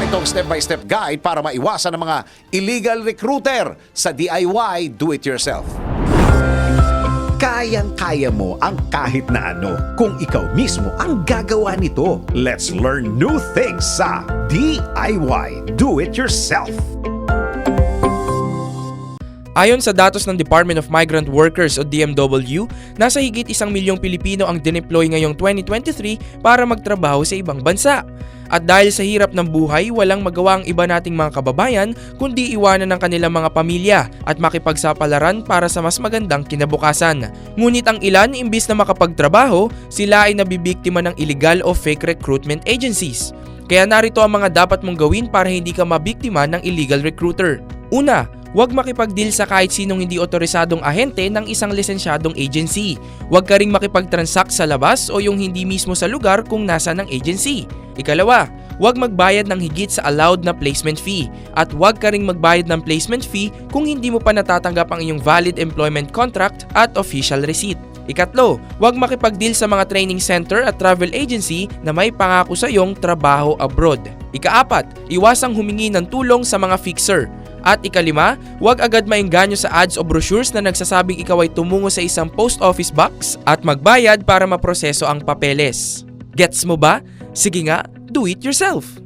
Naritong step-by-step guide para maiwasan ang mga illegal recruiter sa DIY do-it-yourself. Kayang-kaya mo ang kahit na ano kung ikaw mismo ang gagawa nito. Let's learn new things sa DIY Do-It-Yourself. Ayon sa datos ng Department of Migrant Workers o DMW, nasa higit isang milyong Pilipino ang dineploy ngayong 2023 para magtrabaho sa ibang bansa. At dahil sa hirap ng buhay, walang magawa ang iba nating mga kababayan kundi iwanan ng kanilang mga pamilya at makipagsapalaran para sa mas magandang kinabukasan. Ngunit ang ilan, imbis na makapagtrabaho, sila ay nabibiktima ng illegal o fake recruitment agencies. Kaya narito ang mga dapat mong gawin para hindi ka mabiktima ng illegal recruiter. Una, Huwag makipag-deal sa kahit sinong hindi otorisadong ahente ng isang lisensyadong agency. Huwag ka ring makipag-transact sa labas o yung hindi mismo sa lugar kung nasa ng agency. Ikalawa, huwag magbayad ng higit sa allowed na placement fee. At huwag ka ring magbayad ng placement fee kung hindi mo pa natatanggap ang iyong valid employment contract at official receipt. Ikatlo, huwag makipag-deal sa mga training center at travel agency na may pangako sa iyong trabaho abroad. Ikaapat, iwasang humingi ng tulong sa mga fixer. At ikalima, huwag agad maingganyo sa ads o brochures na nagsasabing ikaw ay tumungo sa isang post office box at magbayad para maproseso ang papeles. Gets mo ba? Sige nga, do it yourself!